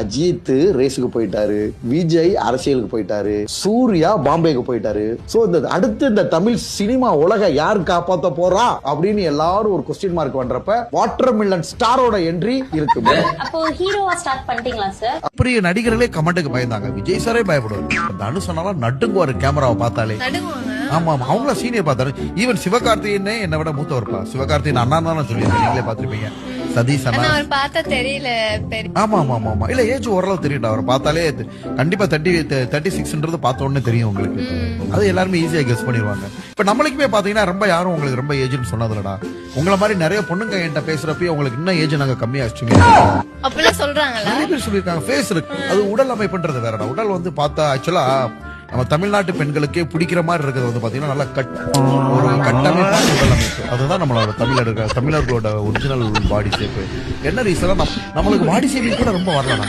அஜித் ரேஸுக்கு போயிட்டாரு. விஜய் அரசியலுக்கு போயிட்டாரு. சூர்யா பாம்பேக்கு போயிட்டாரு. சோ இந்த அடுத்து இந்த தமிழ் சினிமா உலக யார் காப்பாத்த போறா? அப்படின்னு எல்லாரும் ஒரு கொஸ்டின் மார்க் பண்றப்ப வாட்டர் மில்லன் ஸ்டாரோட என்ட்ரி இருக்கு. அப்போ ஹீரோவா ஸ்டார்ட் பண்ணிட்டீங்களா சார் பெரிய நடிகர்களே கமெண்ட்டுக்கு பயந்தாங்க. விஜய் சாரே பயப்படுவார். தனு சொன்னாலும் நட்டுங்குவாரு கேமராவை பார்த்தாலே. ஆமா ஆமா அவங்கள சீனியர் பார்த்தாரு. ஈவன் சிவகார்த்திகேயனே என்னை விட மூத்தவர்ப்பா. சிவகார்த்திகேயன் அண்ணா தான் சொல்லியிருக்கேன். நீங்களே பார்த்திருப்பீங்க. சதீஷ் அண்ணா. அவர் பார்த்தா தெரியல ஆமா ஆமா ஆமா ஆமா இல்ல ஏஜ் ஓரளவு தெரியும் அவரை பார்த்தாலே கண்டிப்பா தேர்ட்டி தேர்ட்டி சிக்ஸ்ன்றது பார்த்த உடனே தெரியும் உங்களுக்கு. அது எல்லாருமே ஈஸியா கெஸ் பண்ணிடுவாங்க இப்ப நம்மளுக்குமே பாத்தீங்கன்னா ரொம்ப யாரும் உங்களுக்கு ரொம்ப ஏஜ்னு சொன்னதுலடா உங்களை மாதிரி நிறைய பொண்ணுங்க என்கிட்ட பேசுறப்பயே உங்களுக்கு இன்னும் ஏஜ் நாங்க கம்மியா வச்சுமே அப்படிலாம் சொல்றாங்களா? நிறைய பேர் சொல்லியிருக்காங்க. ஃபேஸ் இருக்கு. அது உடல் அமைப்புன்றது வேறடா. உடல் வந்து பார்த்தா ஆக்சுவலா நம்ம தமிழ்நாட்டு பெண்களுக்கே பிடிக்கிற மாதிரி இருக்கிறது வந்து பாத்தீங்கன்னா நல்லா கட் ஒரு கட்டமைப்பான அதுதான் நம்மளோட தமிழர் தமிழர்களோட ஒரிஜினல் பாடி ஷேப் என்ன ரீசனா நம்மளுக்கு பாடி ஷேப்பிங் கூட ரொம்ப வரலாம்